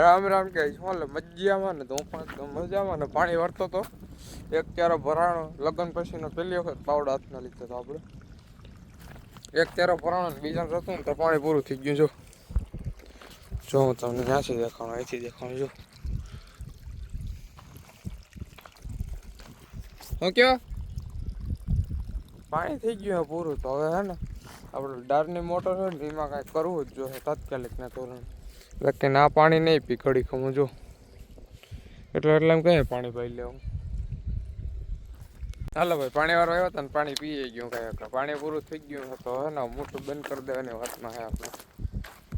રામ રામ કે શું મજામાં ને તો પણ મજામાં ને પાણી વરતો તો. એક ત્યારે ભરાણો, લગ્ન પછીનો પહેલી વખત પાવડા હાથના લીધો તો આપણે એક ત્યારે ભરાણો ને બીજા ને તો પાણી પૂરું થઈ ગયું, જો. જો હું તમને ત્યાંથી દેખાણું, અહીંથી દેખાડું જો. હું કયો? પાણી થઈ ગયું પૂરું તો હવે હે ને. આપણે ડારની મોટર છે ને એમાં કાંઈ કરવું જ જોઈએ, તાત્કાલિક ના ધોરણે. એટલે ના, પાણી નહીં પી ઘડી ખમું, જો. એટલે એટલે એમ કહે પાણી પાઈ લેવું હાલો ભાઈ પાણી વાળો આવ્યો હતો ને પાણી પીએ ગયું કઈ આપણે. પાણી પૂરું થઈ ગયું તો હે ને મોટું બંધ કરી દેવાની વાતમાં હે આપણે.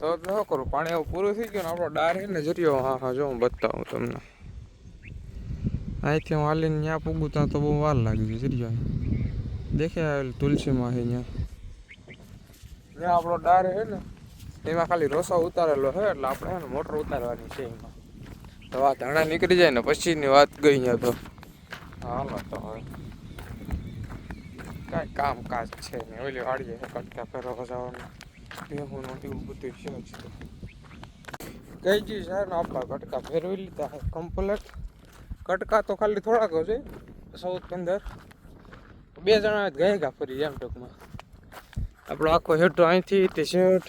તો શું કરું, પાણી પૂરું થઈ ગયું ને આપણો ડાર હે ને જરિયો, હા હા, જો હું બતાવું તમને. અહીંથી હું હાલીને ત્યાં પૂગું, ત્યાં તો બહુ વાર લાગી જરિયો. દેખે તુલસીમાં છે ત્યાં આપણો ડાર હે ને એમાં ખાલી રસો ઉતારેલો છે એટલે આપણે છે ને મોટર ઉતારવાની છે એમાં. તો આ ધાણા નીકળી જાય ને પછીની વાત ગઈ અહીંયા તો. હાલો તો હવે. કાંઈ કામ કાજ છે ને, ઓલી વાડીએ કટકા ફેરવા જવાનું. ભેહું નું એવું બધું છે જ તો કઈ છે ને, આપણા કટકા ફેરવી લીધા કમ્પ્લેટ કટકા તો ખાલી થોડાક છે, ચૌદ, પંદર. બે જણા ગયા ગયા ફરી એમ ટૂંકમાં. આપણો આખો હેઠો અહીંથી, તે શર્ટ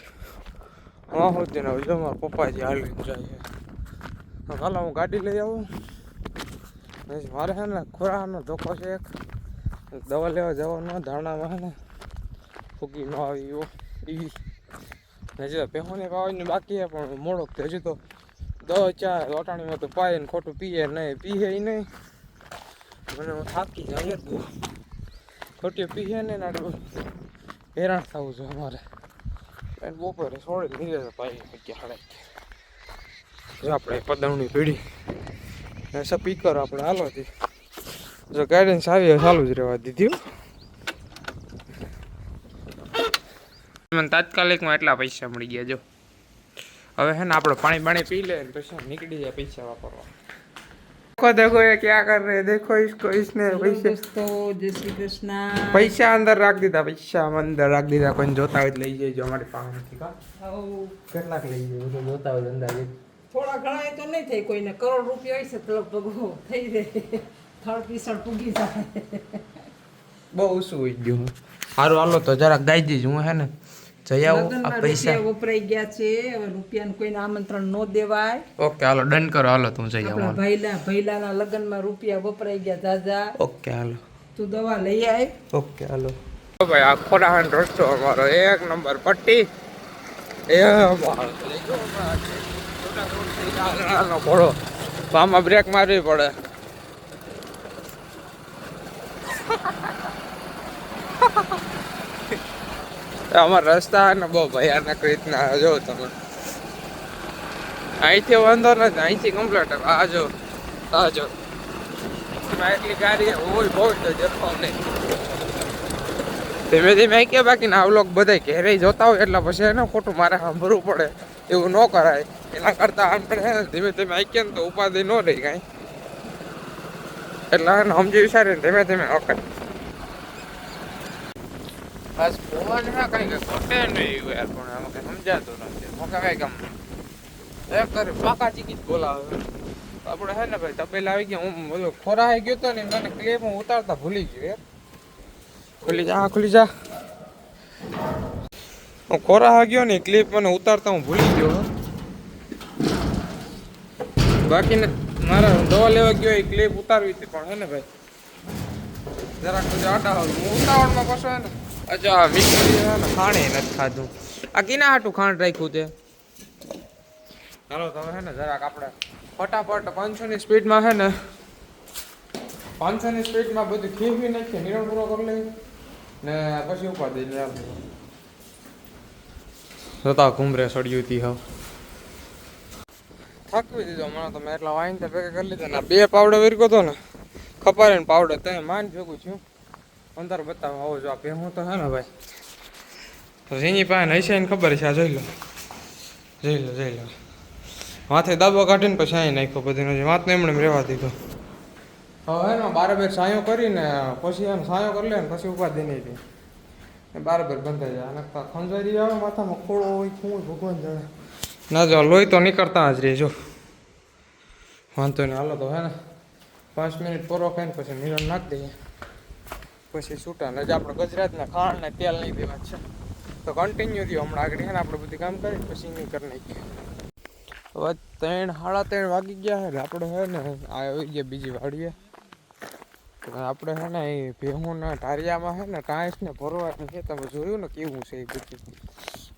હા હું વિજય જો મારા પપ્પાજી હાલીને જાય હાલો, હું ગાડી લઈ આવું. મારે છે ને ખોરાનો ધોકો છે એક. દવા લેવા જવાનો ધાણામાં ને, ફૂગી ન આવી એવો એ હજી તો પેહોને પાવાની બાકી પણ મોડોક તો હજી તો દવા ચા લોટાણીમાં તો પાય ને ખોટું પીએ નહીં પીએ નહીં. મને હું થાકી જાય ખોટી પીએ ને હેરાન થવું છે અમારે. એને બપોરે સોળે નીકળે પાઈ મૂક્યા હાડે જો આપણે પદવણી પીડી. સ્પીકર આપણે હાલોથી જો ગાઈડન્સ આવી ચાલુ જ રહેવા દીધી. મને તાત્કાલિકમાં એટલા પૈસા મળી ગયા, જો. હવે હે ને આપણે પાણી પાણી પી લે પછી નીકળી જાય પૈસા વાપરવા. देखो देखो ये क्या कर रहे हैं देखो इसको इसने पैसे દોસ્તો જય શ્રી કૃષ્ણ પૈસા અંદર રાખ દીધા પૈસા અંદર રાખ દીધા કોઈ જોતા હોય તો લઈ જજો અમારી પાસેથી કા આવું કેટલાક લઈ જજો બધું જોતા હોય તો અંદાજે થોડા ઘણા એ તો નહીં થાય કોઈને કરોડ રૂપિયા હશે તો લગભગ થઈ જાય થર્ડ પીસળ પૂગી જાય બહુ ઓછું હોય ગયું સારું હાલો તો જરાક ગાઈ દીધું હું હે ને જઈ આવું આ પૈસા. વપરાઈ ગયા છે હવે રૂપિયાને કોઈને આમંત્રણ ન દેવાય. ઓકે હાલો ડન કરો હાલો તું જઈ આવું. ભૈલા ભૈલાના લગ્નમાં રૂપિયા વપરાઈ ગયા દાદા ઓકે હાલો. તું દવા લઈ આય. ઓકે હાલો. ભાઈ આ ખોરાહાન રસ્તો અમારો એક નંબર પટ્ટી. એ ઘોડો તો આમાં બ્રેક મારવી પડે. અમારા રસ્તા ને બહુ ભયાનક રીતના, જો તમે. અહીંથી વાંધો નથી, અહીંથી કમ્પ્લીટ આ જો આ જો. એટલી ગાડી હોય બહુ જ દેખાવ નહીં. ધીમે ધીમે કે બાકી ના વ્લોગ બધા ઘેરે જોતા હોય, એટલે પછી એને ખોટું મારે સાંભળવું પડે. એવું ન કરાય. એના કરતાં આપણે ધીમે ધીમે આઈકીએ ને તો ઉપાધિ ન રહી કાંઈ. એટલે સમજી વિચારીને ધીમે ધીમે, ઓકે. બસ ફોનમાં કઈ કઈ ખોટે નહીં યાર, પણ આમાં કઈ સમજાતું નથી. મોકા કઈ કામ એક કરે પાકા ચીકી બોલાવે. આપણે હે ને ભાઈ, તબેલા આવી ગયા. હું બધો ખોરાઈ ગયો તો ને મને ક્લેપ હું ઉતારતા ભૂલી ગયો યાર. ખુલી જા ખુલી જા. હું ખોરા ગયો ને ક્લિપ મને ઉતારતા હું ભૂલી ગયો. બાકી ને મારા દવા લેવા ગયો એ ક્લિપ ઉતારવી હતી પણ હે ને ભાઈ. જરાક આટા હું ઉતાવળમાં પાછો હે ને. અચ્છા વિક્ટોરિયા ખાણે નથી ખાધું. આ કિના હાટું ખાંડ રાખ્યું છે? ચાલો તમે છે ને જરાક આપણે ફટાફટ પાંચસોની સ્પીડમાં છે ને, પાંચસોની સ્પીડમાં બધું ખીરવી નાખીએ નિરણ પૂરો કરી લઈએ ને પછી ઉપાડી દઈને આમ જતા ઘૂમરે સડ્યું હતી હવે. થાકવી દીધો, હમણાં તો મેં એટલા વાઈન તો ભેગા કરી લીધા ને બે પાવડો વેરકો હતો ને ખપારે પાવડો તમે માન ભેગું છું અંદર બતાવો આવો જો આ ભેગું તો હે ને ભાઈ. રીની પાસે હશે ને ખબર છે, આ જોઈ લો. જોઈ લો જોઈ લો. માથે દાબો કાઢીને પછી અહીં નાખ્યો બધીનો વાતને એમણે રહેવા દીધો. હવે ને બારે સાયો કરીને, પછી એમ સાયો કરી લે ને પછી ઉપાધિ નહીં હતી બરાબર બંધાઈ જાય. અને ખંજારી આવે, માથામાં ખોળો હોય શું ભગવાન જાણે. ના જો લોહી તો નીકળતા જ રહે, જો. વાંધો નહીં, હાલો તો હે ને. પાંચ મિનિટ પૂરો ખાઈને પછી નિરણ નાખી દઈએ. પછી છૂટા ને જ આપણે ગુજરાતના ખાણ ને તેલ નહીં દેવા છે. તો કન્ટિન્યુ રહ્યો હમણાં આગળ. છે ને આપણે બધું કામ કરી, પછી નહીં કરી નાખીએ. હવે ત્રણ, સાડા ત્રણ વાગી ગયા છે આપણે હે ને આવી ગયા બીજી વાડીએ. આપણે હે ને એ ભેહુંના ટારિયામાં છે ને ટાઈસને ભરવાનું છે. તમે જોયું ને કેવું છે એ બધું?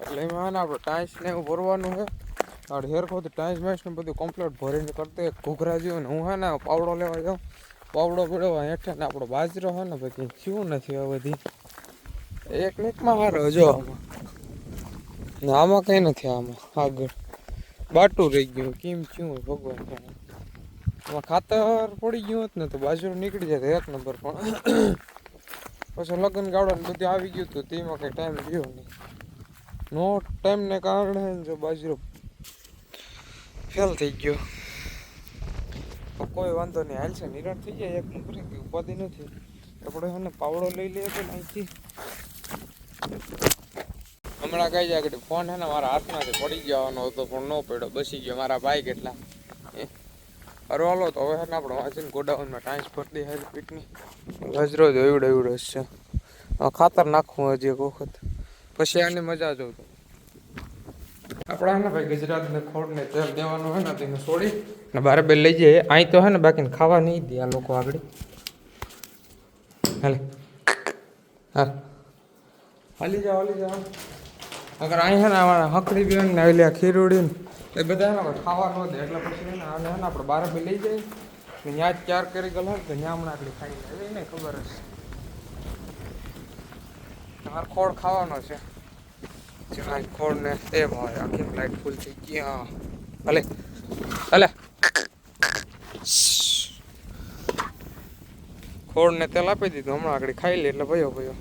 એટલે એમાં ને આપણે ટાઈસને એવું ભરવાનું છે. আর હેરખો ટાઈસ મેચ બધું કમ્પ્લીટ ભરીને કરતે ઘૂઘરા જેવું ને હું હે ને પાવડો લેવા જાઉં. પાવડો પડ્યો હેઠે ને આપણો બાજરો હે ને, પછી શું નથી આ બધી. એક નીકમાં હારો જો. ને આમાં કંઈ નથી આમાં, આગળ. બાટું રહી ગયું કેમ શું હોય, ભગવાન આમાં ખાતર પડી ગયું હોત ને, તો બાજરો નીકળી જાય એક નંબર પણ. પછી લગ્ન ગાળો ને બધું આવી ગયું હતું, તેમાં કંઈ ટાઈમ રહ્યો નહીં. નો ટાઈમને કારણે જો બાજરો ફેલ થઈ ગયો. તો કોઈ વાંધો નહીં. હાલશે નિરણ થઈ જાય એક નંબર કે ઉપાધિ નથી. આપણે એને પાવડો લઈ લઈએ તો અહીંથી. હમણાં કઈ જાય કે ફોન હે ને મારા હાથમાંથી પડી જવાનો હતો, પણ ન પડ્યો. બસી ગયો મારા ભાઈ કેટલા. હરવાલો તો હવે હે ને આપણે વાંચીને ગોડાઉનમાં ટ્રાન્સફર દે હારી પીટની ગજરો જ એવડો એવડો છે. ખાતર નાખવું હજી એક વખત. પછી આની મજા જોઉં આપણે હે ને ભાઈ ગુજરાતને ખોડને તેલ દેવાનું હોય ને તેને છોડી ને બારે બે લઈ જઈએ અહીં તો હે ને બાકીને ખાવા નહીં દે આ લોકો આગળ. હાલે. હાલ. હાલી જાઓ હાલી જાઓ. અગર અહીં હે ને અમારા હકડી બેન ને આવેલી આ ખીરોડી ને, એ બધા હે ને ખાવા ન દે. એટલે પછી ને આને હે ને આપણે બારે બે લઈ જઈએ ને ત્યાં જ ચાર કરી ગયેલા તો ત્યાં હમણાં આટલી ખાઈ લે. એને ખબર હશે. તમારે ખોળ ખાવાનો છે. જ્યાં ખોડ ને એ ભાઈ આખી લાઈટ ફૂલ થઈ ગઈ. હા. ભલે ભલે ખોડ ને તેલ આપી દીધું. હમણાં આગળ ખાઈ લે એટલે ભયો ભયો.